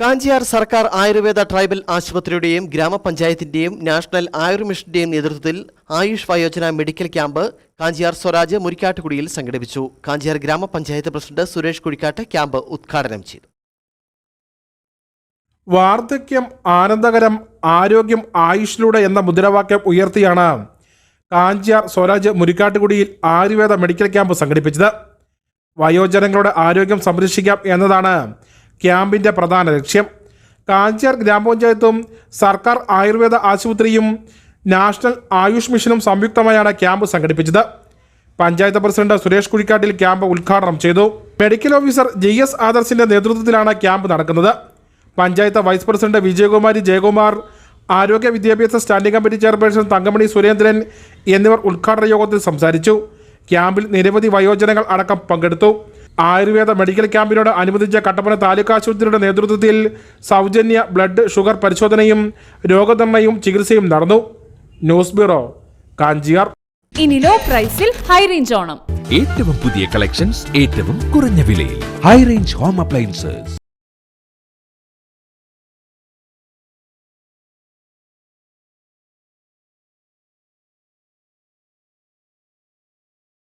കാഞ്ചിയാർ സർക്കാർ ആയുർവേദ ട്രൈബൽ ആശുപത്രിയുടെയും ഗ്രാമപഞ്ചായത്തിന്റെയും നാഷണൽ ആയുർമിഷന്റെയും നേതൃത്വത്തിൽ ആയുഷ് വയോജന മെഡിക്കൽ ക്യാമ്പ് കാഞ്ചിയാർ സ്വരാജ് മുരിക്കാട്ടുകുടിയിൽ സംഘടിപ്പിച്ചു. കാഞ്ചിയാർ ഗ്രാമപഞ്ചായത്ത് പ്രസിഡന്റ് സുരേഷ് കുഴിക്കാട്ട് ക്യാമ്പ് ഉദ്ഘാടനം ചെയ്തു. വാർദ്ധക്യം ആനന്ദകരം ആരോഗ്യം ആയുഷിലൂടെ എന്ന മുദ്രാവാക്യം ഉയർത്തിയാണ് കാഞ്ചിയാർ സ്വരാജ് മുരിക്കാട്ടുകുടിയിൽ ആയുർവേദ മെഡിക്കൽ ക്യാമ്പ് സംഘടിപ്പിച്ചത്. വയോജനങ്ങളുടെ ആരോഗ്യം സംരക്ഷിക്കാം എന്നതാണ് ക്യാമ്പിന്റെ പ്രധാന ലക്ഷ്യം. കാഞ്ചാർ ഗ്രാമപഞ്ചായത്തും സർക്കാർ ആയുർവേദ ആശുപത്രിയും നാഷണൽ ആയുഷ് മിഷനും സംയുക്തമായാണ് ക്യാമ്പ് സംഘടിപ്പിച്ചത്. പഞ്ചായത്ത് പ്രസിഡന്റ് സുരേഷ് കുഴിക്കാട്ടിൽ ക്യാമ്പ് ഉദ്ഘാടനം ചെയ്തു. മെഡിക്കൽ ഓഫീസർ ജി എസ് ആദർശിന്റെ നേതൃത്വത്തിലാണ് ക്യാമ്പ് നടക്കുന്നത്. പഞ്ചായത്ത് വൈസ് പ്രസിഡന്റ് വിജയകുമാരി ജയകുമാർ ആരോഗ്യ വിദ്യാഭ്യാസ standing committee chairperson Thankamani Surendran എന്നിവർ ഉദ്ഘാടന യോഗത്തിൽ സംസാരിച്ചു. ക്യാമ്പിൽ നിരവധി വയോജനങ്ങൾ അടക്കം പങ്കെടുത്തു. ആയുർവേദ മെഡിക്കൽ ക്യാമ്പിനോട് അനുബന്ധിച്ച കട്ടപ്പന താലൂക്ക് ആശുപത്രിയുടെ നേതൃത്വത്തിൽ സൗജന്യ ബ്ലഡ് ഷുഗർ പരിശോധനയും രോഗനിർണയവും ചികിത്സയും നടന്നു. News bureau Kanchiyar. ഇനി ലോ പ്രൈസിൽ ഹൈ റേഞ്ച് ഓണം. ഏറ്റവും പുതിയ കളക്ഷൻസ് ഏറ്റവും കുറഞ്ഞ വിലയിൽ. High range home appliances